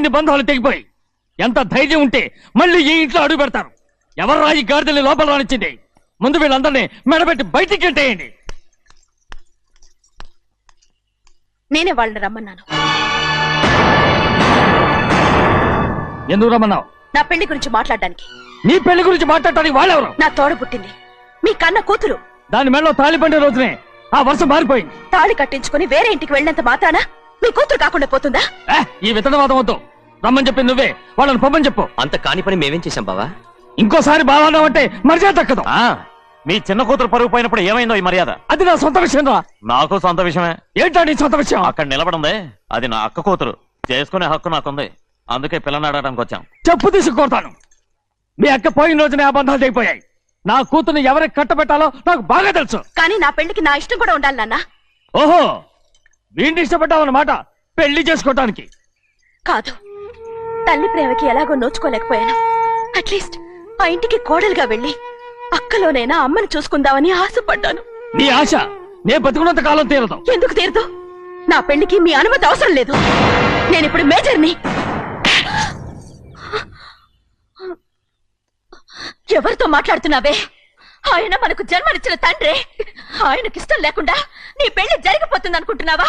పదిహేనేళ్ళయింది బంధాలు తెగిపోయి ఎంత ధైర్యం ఉంటే మళ్ళీ ఈ ఇంట్లో అడుగు పెడతారు. ఎవరు రాయి గాడిదల్ని లోపల రానిచ్చింది? ముందు వీళ్ళందరినీ మెడబెట్టి బయటికి గెంటేయండి నేనే వాళ్ళని రమ్మన్నాను. ఎందుకు రమ్మన్నావు? నా పెళ్ళి గురించి మాట్లాడడానికి. నీ పెళ్ళి గురించి మాట్లాడటానికి వాళ్ళెవరు? నా తోడ పుట్టింది. మీ కన్న కూతురు. దాని మెడలో తాళి పండే రోజునే ఆ వర్షం మారిపోయింది. తాళి కట్టించుకుని వేరే ఇంటికి వెళ్ళినంత మాత్రాన మీ కూతురు కాకుండా పోతుందా? ఈ విత్తనవాదం వద్దు. రమ్మని చెప్పి నువ్వే. వాళ్ళని పొమ్మని చెప్పు. అంత కాని పని మేమేం చేశాం బావా? ఇంకోసారి బాగా అంటే మర్యాద తక్కదు. మీ చిన్న కూతురు పరుగు పోయినప్పుడు ఏమైందో ఈ మర్యాద? అది నా సొంత విషయం రా. నాకు సొంత విషయమే. ఏంటో నీ సొంత విషయం? అక్కడ నిలబడింది. అది నా అక్క కూతురు. చేసుకునే హక్కు నాకుంది. అందుకే పిల్లని అడగడానికి వచ్చాం. చెప్పు తీసుకొడతాను మీ అక్క పోయిన రోజునే ఆ బంధాలు తెగిపోయాయి నా కూతుర్ని ఎవరికి కట్టబెట్టాలో నాకు బాగా తెలుసు. కానీ నా పెళ్ళికి నా ఇష్టం కూడా ఉండాలి నాన్న. ఓహో వీడిని ఇష్టపడ్డావన్నమాట పెళ్ళి చేసుకోవటానికి కాదు తల్లి ప్రేమకి ఎలాగో నోచుకోలేకపోయాను. అట్లీస్ట్ ఆ ఇంటికి కోడలుగా వెళ్ళి అక్కలోనైనా అమ్మని చూసుకుందామని ఆశపడ్డాను. నీ ఆశ నే బతుకున్నంత కాలం తీరదు. ఎందుకు తీరదు? నా పెళ్ళికి మీ అనుమతి అవసరం లేదు. నేను ఇప్పుడు మేజర్ని. ఎవరితో మాట్లాడుతున్నావే? ఆయన మనకు జన్మనిచ్చిన తండ్రి. ఆయనకిష్టం లేకుండా నీ పెళ్ళి జరిగిపోతుంది అనుకుంటున్నావా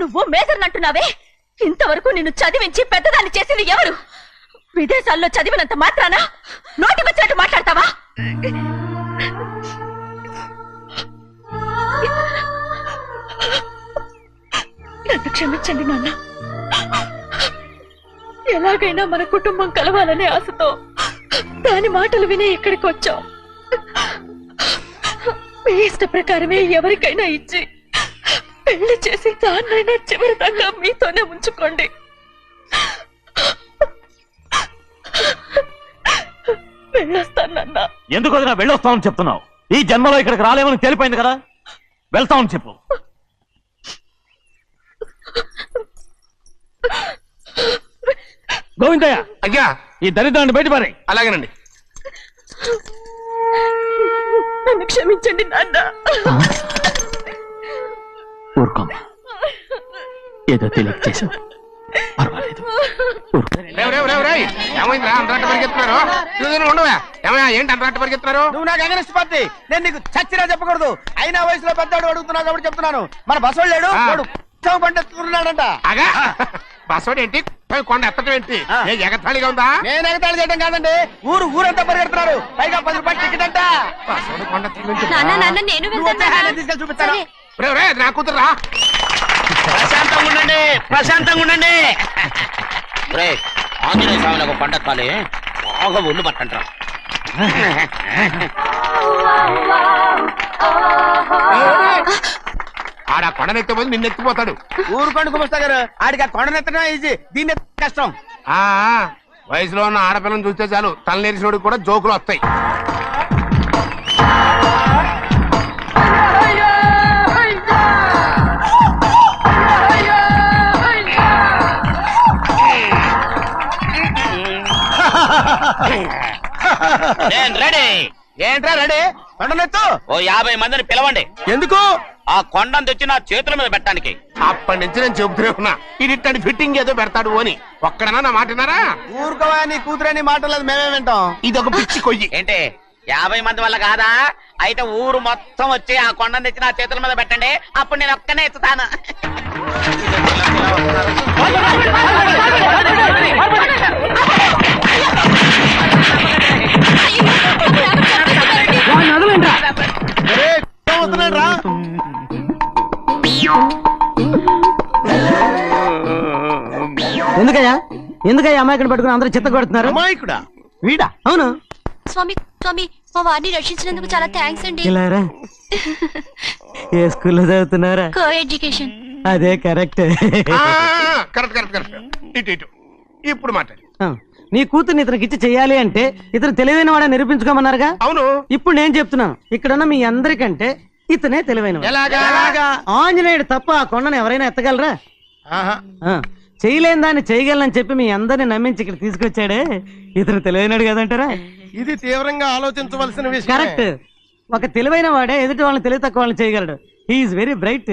నువ్వు మేజర్ అంటున్నావే? ఇంతవరకు నిన్ను చదివించి పెద్దదాన్ని చేసింది ఎవరు? విదేశాల్లో చదివినంత మాత్రాన నోటికొచ్చినట్టు మాట్లాడతావా? నన్ను క్షమించండి నాన్న. ఎలాగైనా మన కుటుంబం కలవాలనే ఆశతో దాని మాటలు వినే ఇక్కడికి వచ్చాం. మీ ఇష్ట ప్రకారమే ఎవరికైనా ఇచ్చి పెళ్ళి చేసి దాన్నైనా చివరి దాకా మీతోనే ఉంచుకోండి. వెళ్ళొస్తానన్నా ఎందుకు వదినా వెళ్ళొస్తామని చెప్తున్నావు? ఈ జన్మలో ఇక్కడికి రాలేమని తెలిపోయింది కదా? వెళ్తామని చెప్పు. గోవిందయ్య! అయ్యా! ఈ దరిద్రాన్ని బయట పారే అలాగేనండి. నన్ను క్షమించండి నాన్న. ఊరుకోమ్మా ఏదో తెలియక చేసావు పర్వాలేదు. ఏమైందిరా? అంతరాట పరిగెత్తున్నారు? నువ్వు దీన్ని ఉండవా ఏమయ్యా ఏంటి అంతరాట పరిగెత్తున్నారు? నువ్వు నాకు అగనిస్ట్ పార్టీ నేను నీకు చచ్చినా చెప్పకూడదు. అయినా వయసులో పెద్దవాడు అడుగుతున్నావు కాబట్టి చెప్తున్నాను. మన బసోడు లేడు. వాడు అగా బస్సోడు ఏంటి? కొండ ఎత్తడం ఏంటి? ఎగతాళిగా ఉందా? నేను ఎగతాళి చేయడం కాదండి. ఊరు ఊరంతా పరిగెడుతున్నారు. పైగా పది రూపాయలు టికెట్ అంట. కొండ తీసుకెళ్ళి చూపిస్తాను. నా కూతురురా. ప్రశాంతంగా ఉండండి ప్రశాంతంగా ఉండండి. రే ఆంజనేయ ఒక పంట కాలే బాగా ఒళ్ళు పట్టంట్రా ఆడ కొండనెత్తే పోయి నిన్ను ఎత్తిపోతాడు. ఊరు కొండ కుమస్తా గారు. ఆడికి ఆ కొండనెత్తడం ఈజీ దీన్ని ఎత్తడం కష్టం. ఆ ఆ, వయసులో ఉన్న ఆడపిల్లని చూస్తే చాలు తలనేరిసినోడికి కూడా జోకులు వస్తాయి. నేను రెడీ ఏంట్రా రెడీ కొండనెత్తు ఓ యాభై మందిని పిలవండి ఎందుకు ఆ కొండను తెచ్చి నా చేతుల మీద పెట్టడానికి అప్పటి నుంచి నేను చెబుతూనే ఉన్నా ఇది ఇట్టని ఫిట్టింగ్ ఏదో పెడతాడు అని ఒక్కడనా నా మాట విన్నారా ఊరుకోవా నీ కూతురని మాటలేదు మేమే వింటాం ఇది ఒక పిచ్చి కొయ్యి ఏంటి యాభై మంది వల్ల కాదా అయితే ఊరు మొత్తం వచ్చి ఆ కొండను తెచ్చి నా చేతుల మీద పెట్టండి అప్పుడు నేను ఒక్కనే ఎత్తుతాను ఎందుకయ్యా? ఎందుకయ్యా అమాయకుడు పట్టుకుని అందరూ చిత్త కొడుతున్నారు? అమాయకుడా? వీడా? అవును. స్వామి స్వామి మా వారిని రక్షించినందుకు చాలా థ్యాంక్స్ అండి. ఇలారా ఏ స్కూల్లో చదువుతున్నారా? కో ఎడ్యుకేషన్ అదే కరెక్ట్. Correct correct correct. ఇటు ఇటు. ఇప్పుడు మాట్లాడి. నీ కూతుర్ని ఇతనికి ఇచ్చి చెయ్యాలి అంటే ఇతను తెలివైన వాడని నిరూపించుకోమన్నారుగా? అవును. ఇప్పుడు నేను చెప్తున్నాను. ఇక్కడున్న మీ అందరికంటే ఇతనే తెలివైన ఆంజనేయుడు తప్ప ఆ కొండను ఎవరైనా ఎత్తగలరా. ఆ, చేయలేని దాన్ని చేయగలనని చెప్పి మీ అందరిని నమ్మించి ఇక్కడ తీసుకొచ్చాడే ఇతను తెలివైనడు కదంటారా? ఇది తీవ్రంగా ఆలోచించవలసిన విషయం కరెక్ట్. ఒక తెలివైన వాడే ఎదుటి వాళ్ళని తెలివి తక్కువ వాళ్ళని చేయగలడు. హీఈస్ వెరీ బ్రైట్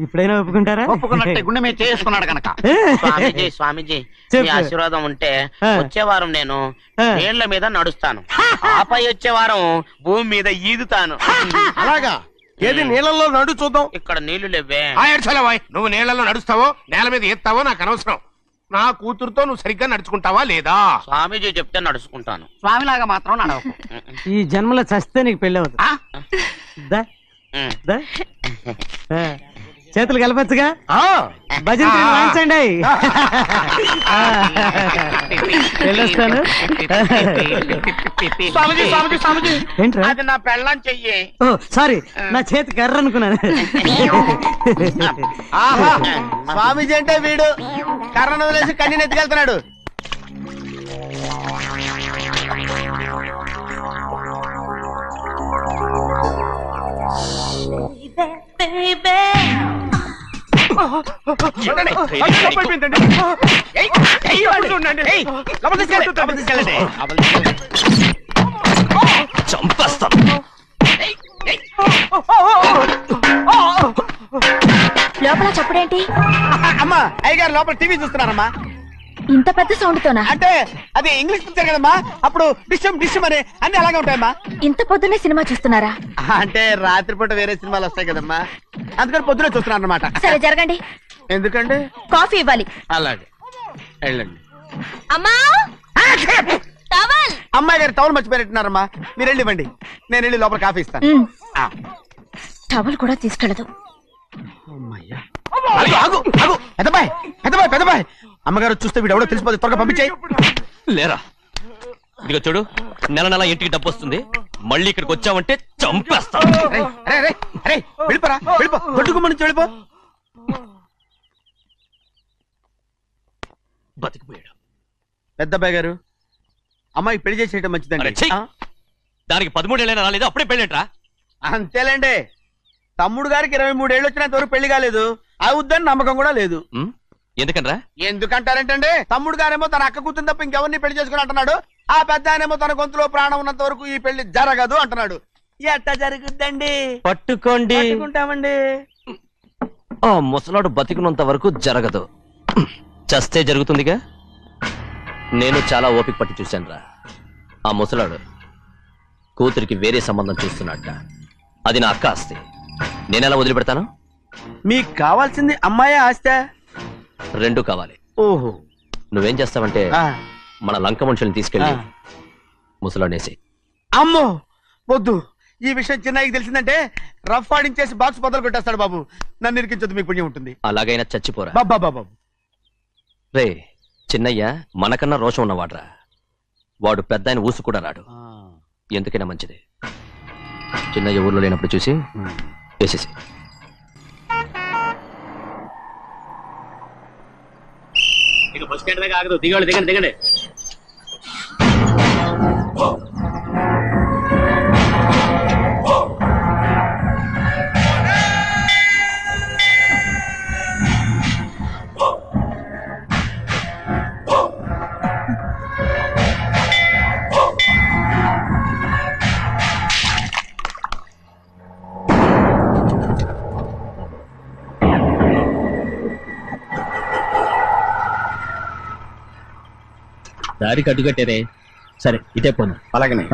ఇప్పుడైనా ఒప్పుకుంటారా? ఒప్పుకున్నట్టే గుండె మీద చేసుకున్నాడు కనుక. స్వామీజీ స్వామీజీ మీ. ఆశీర్వాదం ఉంటే. వచ్చే వారం నేను. నీళ్ళ మీద నడుస్తాను. ఆపై వచ్చే వారం భూమి మీద ఈదుతాను. అలాగా? ఏది నీళ్ళల్లో నడు చూద్దాం. ఇక్కడ నీళ్ళు లేవే నువ్వు నీళ్ళలో నడుస్తావో నేల మీద ఎత్తావో నాకు అనవసరం. నా కూతురుతో నువ్వు సరిగ్గా నడుచుకుంటావా లేదా? స్వామీజీ చెప్తే నడుచుకుంటాను. స్వామిలాగా మాత్రం నడవకు. ఈ జన్మలో చస్తే నీకు పెళ్ళి అవుతుంది. చేతులు కలపచ్చుగా? ఆ, భజన వాయించండి వెళ్ళొస్తాను. స్వామీజీ స్వామీజీ స్వామీజీ. ఏంట్రా? అది నా పెళ్ళం చెయ్యి. ఓ సారీ నా చేతి కర్ర అనుకున్నాను. ఆహా స్వామీజీ అంటే వీడు. కర్రను వదిలేసి కన్నీ ఎత్తుకెళ్తున్నాడు. చూడండి. చంపేస్తాను. లోపల చప్పుడేంటి? అమ్మా అయ్యగారు లోపల టీవీ చూస్తున్నారమ్మా. ఇంత పెద్ద సౌండ్ తోనా అంటే అది ఇంగ్లీష్ పిక్చర్ కదమ్మా. అప్పుడు డిషం డిషం అని అన్ని అలాగే ఉంటాయమ్మా. ఇంత పొద్దున్నే సినిమా చూస్తున్నారా? అంటే రాత్రిపూట వేరే సినిమాలు వస్తాయి కదమ్మా. అందుకని పొద్దునే చూస్తున్నాను అనమాట సరే జరగండి. ఎందుకండి? కాఫీ ఇవ్వాలి. అలాగే. వెళ్ళండి. అమ్మా! టవల్! అమ్మాయి గారు టౌన్ మర్చిపోయినట్టున్నారమ్మా. మీరు వెళ్ళి ఇవ్వండి. నేను వెళ్ళి లోపల కాఫీ ఇస్తాను. ఆ. టవల్ కూడా తీసుకెళ్ళదు. అమ్మయ్యా. ఆగు, ఆగు, ఆగు. పెద్దబాయ్ పెద్దబాయ్ పెద్దబాయ్ అమ్మగారు చూస్తే వీడు ఎవడో తెలిసిపోతే త్వరగా పంపించాయి. లేరా? ఇదిగో చూడు నెల నెల ఇంటికి డబ్బు వస్తుంది. మళ్ళీ ఇక్కడికి వచ్చావంటే చంపేస్తాను వెళ్ళిపోరా వెళ్ళిపో. నుంచి వెళ్ళిపో. బతికిపోయాడు. పెద్దబాయ్ గారు అమ్మాయి పెళ్ళి చేసేయటం అరే, మంచిదండి. ఛీ. ఆ? దానికి పదమూడేళ్ళైనా రాలేదు? అప్పుడే పెళ్ళేంట్రా అంతేలేండి. తమ్ముడు గారికి ఇరవై మూడేళ్ళు వచ్చినంత వరకు పెళ్ళి కాలేదు. అవుద్దని నమ్మకం కూడా లేదు. ఎందుకనరా? ఎందుకంటారేంటండి? తమ్ముడు గారేమో తన అక్క కూతురు తప్ప ఇంకెవరిని పెళ్ళి చేసుకుని అంటున్నాడు. ఆ పెద్ద ఆయనేమో తన గొంతులో ప్రాణం ఉన్నంత వరకు ఈ పెళ్ళి జరగదు అంటున్నాడు. ఎట్ట జరుగుద్దండి. పట్టుకోండి. పట్టుకుంటామండి. ఆ ముసలాడు బతికినంత వరకు జరగదు. చస్తే జరుగుతుందిగా? నేను చాలా ఓపిక పట్టి చూశానురా. ఆ ముసలాడు కూతురికి వేరే సంబంధం చూస్తున్నట్ట అది నా అక్క ఆస్తి. నేనెలా వదిలిపెడతాను? మీకు కావాల్సింది అమ్మాయి ఆస్త. రెండు కావాలి. ఓహో. నువ్వేం చేస్తావంటే మన లంక మనుషుల్ని తీసుకెళ్ళి. ముసలాడేసి అమ్మో! వద్దు. ఈ విషయం చిన్నయ్యకి తెలిసిందంటే రఫ్ ఆడించేసి బాక్స్ బదులు కొట్టేస్తాడు బాబు. నన్ను ఇరికించొద్దు మీకు పుణ్యం ఉంటుంది. అలాగైనా చచ్చిపోరా. బాబా బాబు రే చిన్నయ్య మనకన్నా రోషం ఉన్నవాడ్రా. వాడు పెద్ద ఆయన ఊసు కూడా రాడు. ఎందుకైనా మంచిది. చిన్నయ్య ఊర్లో లేనప్పుడు చూసి వేసేసి. దిగండి దిగండి దిగండి. దారి కట్టుకట్టేరే సరే ఇటే పోను. అలాగనే.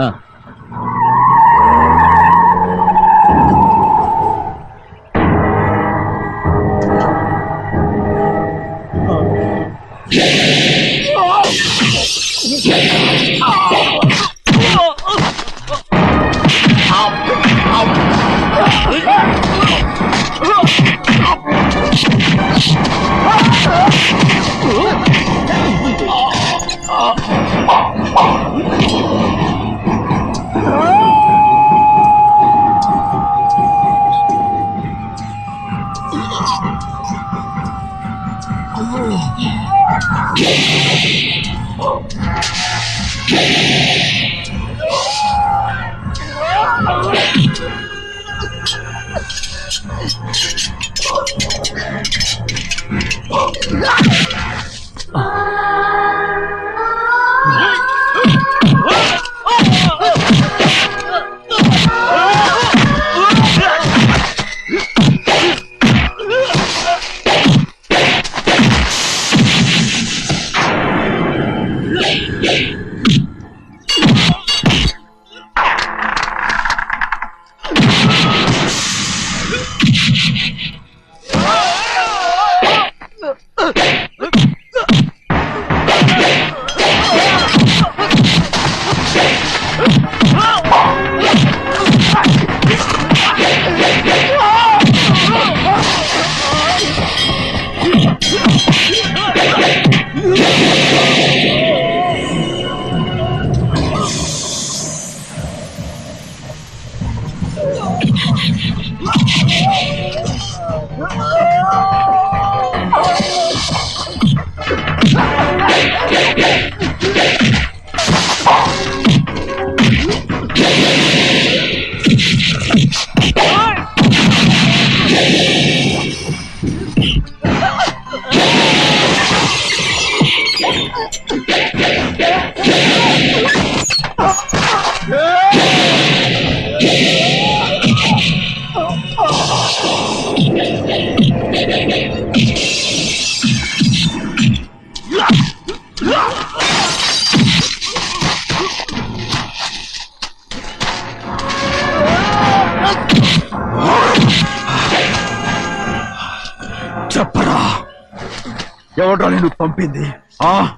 ఎవడ్రా నిన్ను పంపింది? ఆ?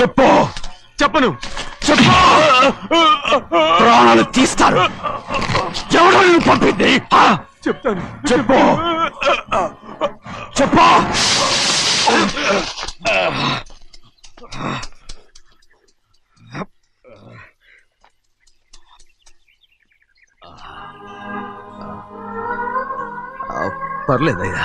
చెప్పు! చెప్పను. చెప్పు! ప్రాణాలు తీస్తారు. ఎవడో నిన్ను పంపింది? ఆ? చెప్తాను. చెప్పు! చెప్పు! పర్లేదయ్యా.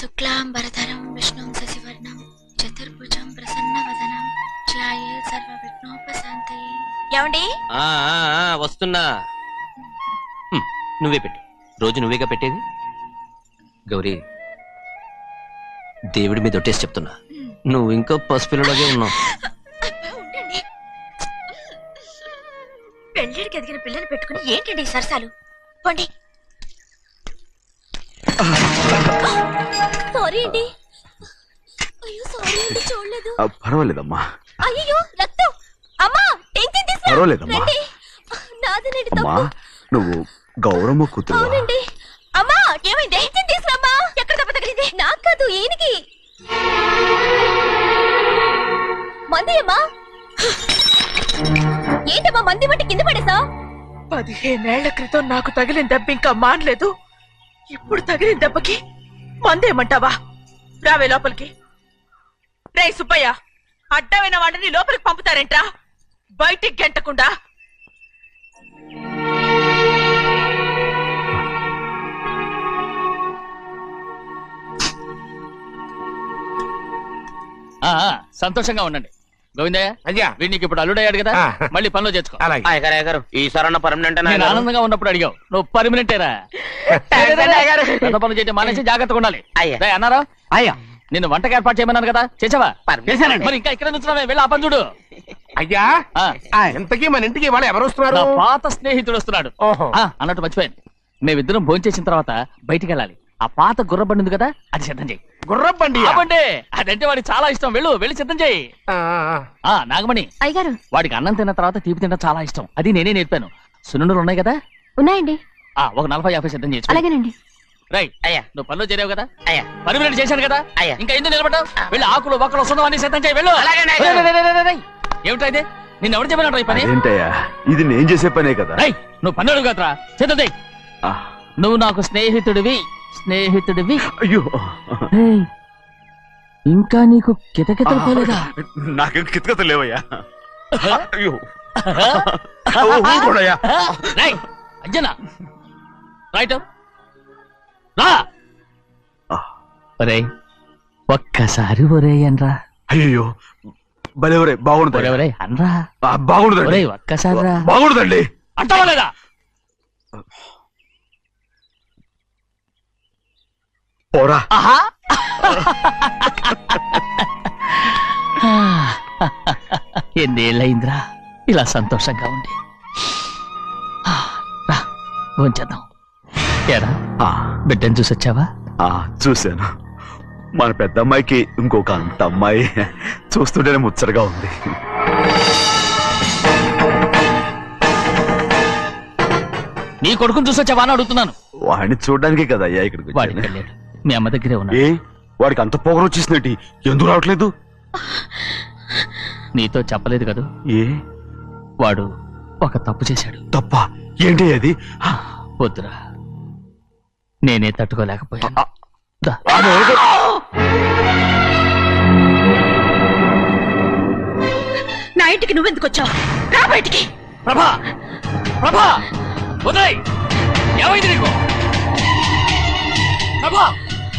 శుక్లాంబరధరం విష్ణుం శశివర్ణం చతుర్భుజం ప్రసన్నవదనం ధ్యాయే సర్వ విఘ్నోపశాంతయే ఏమండి? ఆ, ఆ, ఆ, వస్తున్నా. హ్మ్, నువ్వే పెట్టు. రోజు నువ్వేగా పెట్టేది? గౌరీ దేవుడి మీద ఒట్టేసి చెప్తున్నా. నువ్వు ఇంకా పసిపిల్లలాగే ఉన్నావు. అబ్బా, ఉండండి. పెళ్ళిడికి ఎదిగిన పిల్లని పెట్టుకుని ఏంటండి ఈ సరసాలు? పోండి. సారీ అండి అయ్యో సారీ అండి చూడలేదు. ఆ, పర్వాలేదమ్మా. అయ్యో రక్తం. అమ్మా టెన్షన్ తీసుకురా పర్వాలేదమ్మా. రండి. నాదనండి అమ్మా తప్పు. నువ్వు గౌరమ్మ కూతురు అవునండి. అమ్మా ఏమైంది? టెన్షన్ తీసుకురామ్మా ఎక్కడ దెబ్బ తగిలింది? నాకు కాదు ఈయనకి. మంది అమ్మా ఏంటమ్మా మంది బట్టి కింద పడేసా పదిహేనేళ్ళ క్రితం నాకు తగిలిన దెబ్బ ఇంకా మానలేదు. ఇప్పుడు తగిలిన దెబ్బకి మందేమంటావా? రావే లోపలికి. రే సుబ్బయ్య అడ్డమైన వాడిని లోపలికి పంపుతారేంట్రా? బయటికి గెంటకుండా. సంతోషంగా ఉండండి. గోవిందయ్య అయ్యా. వీడికి ఇప్పుడు అల్లుడు అయ్యాడు కదా ఆ. మళ్ళీ పనిలో చేర్చుకో అలాగే. అయ్యగారు ఈసారన్న పర్మనెంట్ నేను ఆనందంగా ఉన్నప్పుడు అడిగావు నువ్వు పర్మినెంటేరా? పెద్ద పనులు చేయడం మానేసి జాగ్రత్తగా ఉండాలి. అయ్యా. రేయ్, అన్నారా? అయ్యా. నిన్ను వంటకి ఏర్పాటు చేయమన్నాను కదా చేసావా? చేశానండి. మరి ఇంకా ఇక్కడ నుంచున్నావే వెళ్ళి ఆ పని చూడు. అయ్యా ఆ, ఇంతకీ మన ఇంటికి వాళ్ళు ఎవరు వస్తున్నారు? నా పాత స్నేహితుడు వస్తున్నాడు. ఓహో. ఆ, అన్నట్టు మర్చిపోయాను. మేమిద్దరం భోంచేసిన తర్వాత బయటికి వెళ్ళాలి. ఆ పాత గుర్ర బండి ఉంది కదా అది సిద్ధం చేయి. గుర్రబండి బండి అదంటే వాడికి చాలా ఇష్టం. వెళ్ళు వెళ్ళి సిద్ధం చేయి. ఆ నాగమణి అయ్యగారు. వాడికి అన్నం తిన్న తర్వాత తీపి తినడం చాలా ఇష్టం. అది నేనే నేర్పాను. సున్నుండలు ఉన్నాయి కదా? ఉన్నాయండి. ఆ ఒక నలభై యాభై సిద్ధం చేసి అలాగేనండి. రైట్ అయ్యా నువ్వు పనిలో చేరావు కదా? అయ్యా. చేశాను కదా? అయ్యా. ఇంకా ఎందుకు నిలబడ్డావు? వెళ్ళి ఆకులు అన్ని సిద్ధం చేయి వెళ్ళు. ఏమిటా ఇది? నిన్ను ఎవరు చెప్పినట్టు ఈ పని? ఏంటయ్యా ఇది నేను చేసే పనే కదా? రేయ్, నువ్వు పని అడుగు కదరా. సిద్ధం చేయి. ఆ, నువ్వు నాకు స్నేహితుడివి. స్నేహితుడివి? అయ్యో. ఇంకా నీకు కితకితలు పోలేదా నాకేం కితకత లేవయ్యా. అయ్యో. ఓ, ఊరుకోడయ్యా. రేయ్, అంజనా రైట్ రా. ఆ. ఒరేయ్ ఒక్కసారి ఒరే అనరా. అయ్యో భలే ఒరే బాగుండదు ఒరే అనరా. బాగుండదండి ఒరేయ్ ఒక్కసారి రా. బాగుండదండి అంటావా లేదా పోరా. ఎన్నేళ్ళయిందిరా? ఇలా సంతోషంగా ఉండి. రా భోంచేద్దాం. బిడ్డను చూసి వచ్చావా ఆ, చూశాను. మన పెద్ద అమ్మాయికి ఇంకొక అంత అమ్మాయి చూస్తుంటేనే ముచ్చటగా ఉంది. నీ కొడుకుని చూసి వచ్చావా అని అడుగుతున్నాను. వాడిని చూడడానికే కదా అయ్యా ఇక్కడికి వాడికి వచ్చాను. వెళ్ళాడు. మీ అమ్మ దగ్గరే ఉన్నాడు ఏ? వాడికి అంత పొగరు వచ్చేసినట్టు ఎందుకు రావట్లేదు? నీతో చెప్పలేదు కదూ? ఏ? వాడు ఒక తప్పు చేశాడు. తప్ప? ఏంటి అది? వద్దురా. నేనే తట్టుకోలేకపోయాను. దా. నా ఇంటికి నువ్వెందుకు వచ్చావు? రా బయటికి. ప్రభా! ప్రభా! ఉదయ్ ఏమైంది నీకు? ప్రభా!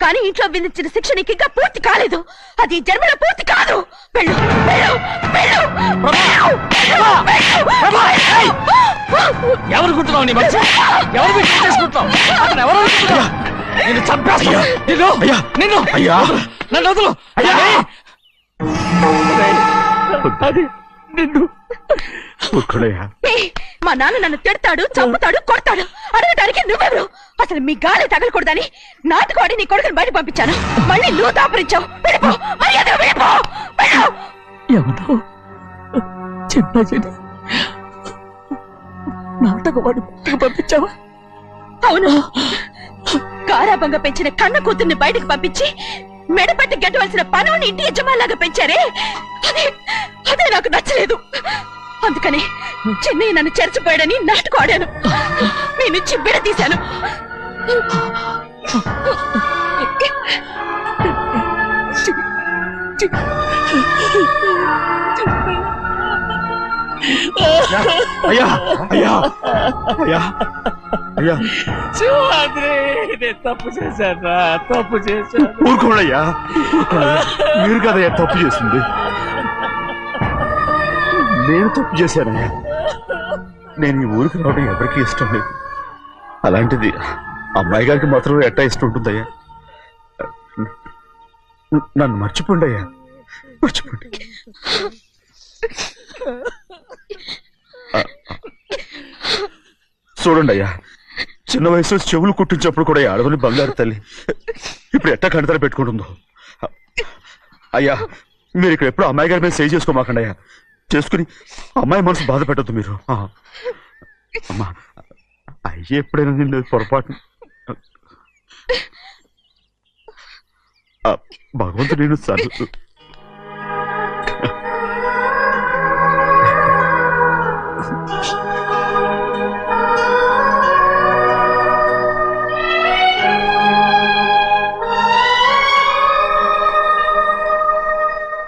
కానీ ఇంట్లో విధించిన శిక్ష నీకు ఇంకా పూర్తి కాలేదు అది జన్మలో పూర్తి కాదు వెళ్ళు. ఎవరు నీ ఎవరు అతను ఎవరు అనుకుంటున్నావు? నిన్ను చంపేస్తా నిన్ను అయ్యా. నిన్ను అయ్యా. వదలు. నన్ను వదులు అయ్యా అది నిన్ను ఊరుకోడయ్యా ఏయ్, మా నాన్న నన్ను తిడతాడు చంపుతాడు కొడతాడు. అడగడానికి నువ్వెవరు? అసలు మీ గాలి తగలకూడదని నాటుకోడి నీ కొడుకుని బయట పంపించాను. మళ్ళీ నువ్వు దాపరించావు. వెళ్ళిపో. ఎవరో నాటకవాడు పంపించావా? అవును. గారాబంగా పెంచిన కన్న కూతుర్ని బయటకు పంపించి మెడపట్టి గెట్టవలసిన పనుని ఇంటి యజమానిలాగా పెంచారే? అదే అదే నాకు నచ్చలేదు. అందుకని చెన్నై నన్ను చెరచిపోయాడని నాటుకు ఆడాను మీ నుంచి విడదీశాను. అయ్యా అయ్యా అయ్యా అయ్యా. శివాద్రి నేను తప్పు చేశాను తప్పు చేశాను. ఊరుకోడయ్యా ఊరుకోడయ్యా. మీరు కదయ్యా తప్పు చేసింది. నేను తప్పు చేశానయ్యా నేను ఈ ఊరికి రావడం ఎవరికీ ఇష్టం లేదు. అలాంటిది అమ్మాయి గారికి మాత్రం ఎట్టా ఇష్టం ఉంటుందయ్యా. నన్ను మర్చిపోండి అయ్యా మర్చిపోండి. చూడండి అయ్యా చిన్న వయసులో చెవులు కుట్టించినప్పుడు కూడా ఈ ఆడవని బంగారు తల్లి. ఇప్పుడు ఎట్టా కణతల పెట్టుకుంటుందో. అయ్యా మీరు ఇక్కడ ఎప్పుడు అమ్మాయి గారి మీద సేవ్ చేసుకోమాకండి అయ్యా చేసుకుని అమ్మాయి మనసు బాధ పెట్టద్దు మీరు అమ్మా అయ్యి ఎప్పుడైనా నిన్ను పొరపాటు భగవంతుడు నేను సర్దు